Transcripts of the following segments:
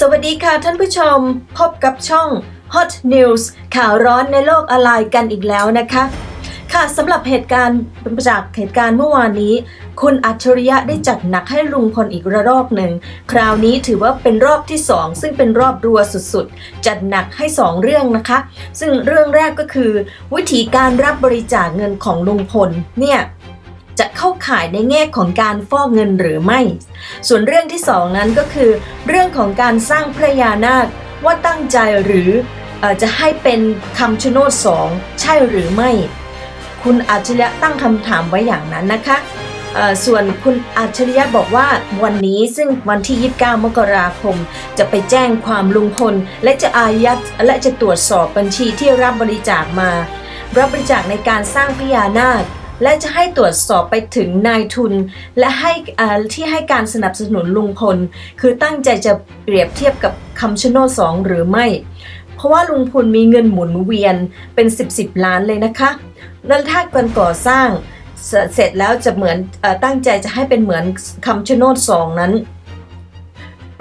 สวัสดีค่ะท่านผู้ชม พบกับช่อง Hot News ข่าวร้อนในโลกออนไลน์กันอีกแล้วนะคะ ค่ะสำหรับเหตุการณ์จากเหตุการณ์เมื่อวานนี้ คุณอัจฉริยะได้จัดหนักให้ลุงพลอีกระรอบหนึ่ง คราวนี้ถือว่าเป็นรอบที่2ซึ่งเป็นรอบรัวสุดๆ จัดหนักให้2เรื่องนะคะ ซึ่งเรื่องแรกก็คือ วิธีการรับบริจาคเงินของลุงพลเนี่ย จะเข้าข่ายในแง่ของการฟอกเงินหรือไม่ ส่วนเรื่องที่สองนั้นก็คือ เรื่องของการสร้างพระยานาคว่าตั้งใจหรืออจะให้เป็นคำชโนดสองใช่หรือไม่ คุณอัจฉริยะตั้งคำถามไว้อย่างนั้นนะคะส่วนคุณอัจฉริยะบอกว่าวันนี้ซึ่งวันที่ 29 มกราคม จะไปแจ้งความลุงพล และจะอายัดและจะตรวจสอบบัญชีที่รับบริจาคมา รับบริจาคในการสร้างพญานาค และจะให้ตรวจสอบไปถึงนายทุน และให้ที่ให้การสนับสนุนลุงพล คือตั้งใจจะเปรียบเทียบกับคำชะโนดสองหรือไม่ เพราะว่าลุงพลมีเงินหมุนเวียนเป็น 10บสล้านเลยนะคะแล้วถ้าการก่อสร้างเสร็จแล้วจะเหมือนอตั้งใจจะให้เป็นเหมือนคำชะโนดสองนั้น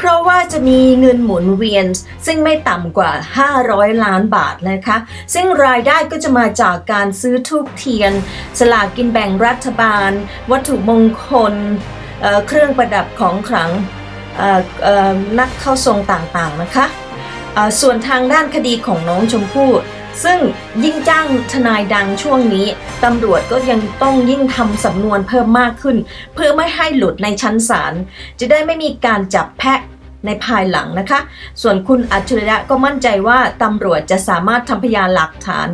เพราะว่าจะมีเงินหมุนเวียน ซึ่งไม่ต่ำกว่า 500 ล้านบาทนะคะ ซึ่งรายได้ก็จะมาจากการซื้อทูบเทียน สลากกินแบ่งรัฐบาล วัตถุมงคลเเครื่องประดับของขลังนักเข้าทรงต่างๆนะคะ ส่วนทางด้านคดีของน้องชมพู่ซึ่งยิ่งจ้างทนายดังช่วงนี้ ตำรวจก็ยังต้องยิ่งทำสำนวนเพิ่มมากขึ้น เพื่อไม่ให้หลุดในชั้นศาลจะได้ไม่มีการจับแพะ ในภายหลังนะคะ ส่วนคุณอัจฉริยะก็มั่นใจว่าตำรวจจะสามารถทำพยานหลักฐาน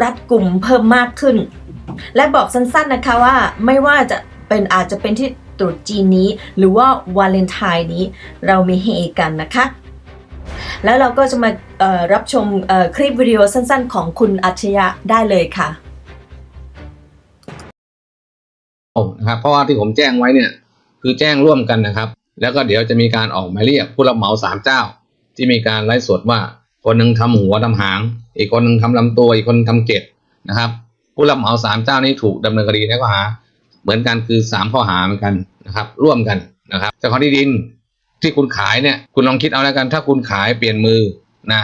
รัดกลุ่มเพิ่มมากขึ้น และบอกสั้นๆนะคะว่าไม่ว่าจะเป็นอาจจะเป็นที่ตรุษจีนนี้ หรือว่าวาเลนไทน์นี้เรามีเฮกันนะคะแล้วเราก็จะมารับชมคลิปวิดีโอสั้นๆ ของคุณอัจฉริยะได้เลยค่ะนะครับเพราะว่าที่ผมแจ้งไว้เนี่ย คือแจ้งร่วมกันนะครับ แล้วก็เดี๋ยวจะมีการออกหมายเรียกผู้รับเหมาสามเจ้า ที่มีการไลฟ์สดว่า คนหนึ่งทำหัวทำหาง อีกคนหนึ่งทำลำตัวอีกคนทำเกล็ดนะครับ ผู้รับเหมาสามเจ้านี้ถูกดำเนินคดีในข้อหา เหมือนกันคือสามข้อหาเหมือนกันนะครับ ร่วมกันนะครับเจ้าของที่ดินที่คุณขายเนี่ยคุณลองคิดเอาแล้วกัน ถ้าคุณขายเปลี่ยนมือนะ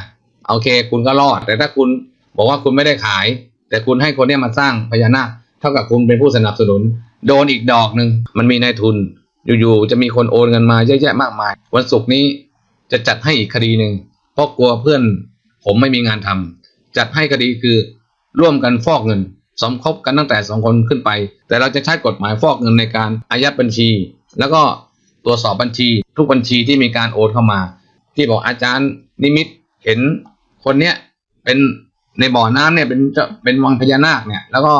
โอเค คุณก็รอด แต่ถ้าคุณบอกว่าคุณไม่ได้ขาย แต่คุณให้คนเนี้มาสร้างพญานาคเท่ากับคุณเป็นผู้สนับสนุน โดนอีกดอกหนึ่งมันมีนายทุน อยู่ๆจะมีคนโอนเงินมาเยอะแยะมากมาย วันศุกร์นี้จะจัดให้อีกคดีหนึ่งเพราะกลัวเพื่อนผมไม่มีงานทำจัดให้คดีคือร่วมกันฟอกเงินสมคบกันตั้งแต่สองคนขึ้นไป แต่เราจะใช้กฎหมายฟอกเงินในการอายัดบัญชี แล้วก็ตรวจสอบบัญชี ทุกบัญชีที่มีการโอนเข้ามา ที่บอกอาจารย์นิมิตเห็นคนเนี้ยเป็นในบ่อน้ำเนี่ยเป็นจ้าเป็นวังพญานาคเนี่ยแล้วก็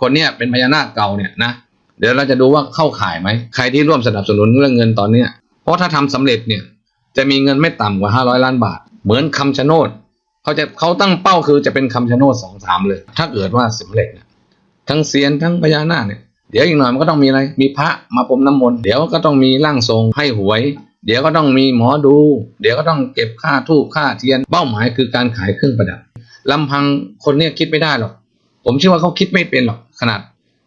คนเนี้ยเป็นพญานาคเก่าเนี่ยนะ เดี๋ยวเราจะดูว่าเข้าข่ายไหมใครที่ร่วมสนับสนุนเรื่องเงินตอนเนี้ยเพราะถ้าทำสำเร็จเนี่ยจะมีเงินไม่ต่ำกว่าห้าร้อยล้านบาท เหมือนคำชะโนดเขาจะเขาตั้งเป้าคือจะเป็นคำชะโนดสองสามเลย ถ้าเกิดว่าสำเร็จทั้งเซียนทั้งพญานาคเนี่ยเดี๋ยวอีกหน่อยมันก็ต้องมีอะไรมีพระมาพรมน้ำมนต์เดี๋ยวก็ต้องมีร่างทรงให้หวย เดี๋ยวก็ต้องมีหมอดู เดี๋ยวก็ต้องเก็บค่าทูบค่าเทียน เป้าหมายคือการขายเครื่องประดับลำพังคนเนี่ยคิดไม่ได้หรอก ผมเชื่อว่าเขาคิดไม่เป็นหรอกขนาด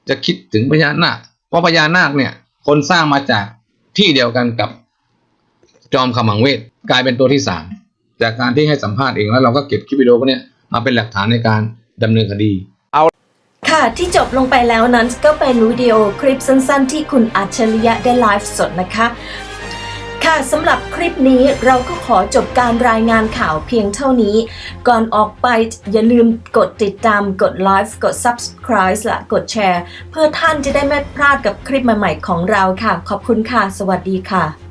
จะคิดถึงพญานาคเพราะพญานาคเนี่ย คนสร้างมาจากที่เดียวกันกับจอมขมังเวทกลายเป็นตัวที่สามจากการที่ให้สัมภาษณ์เองแล้วเราก็เก็บคลิปวิดีโอพวกนี้มาเป็นหลักฐานในการดำเนินคดี เอาค่ะที่จบลงไปแล้วนั้นก็เป็นวิดีโอคลิปสั้นๆ ที่คุณอัจฉริยะได้ไลฟ์สดนะคะ ค่ะสำหรับคลิปนี้เราก็ขอจบการรายงานข่าวเพียงเท่านี้ ก่อนออกไปอย่าลืมกดติดตามกดไลฟ์กด subscribe และกดแชร์ เพื่อท่านจะได้ไม่พลาดกับคลิปใหม่ๆของเราค่ะ ขอบคุณค่ะ สวัสดีค่ะ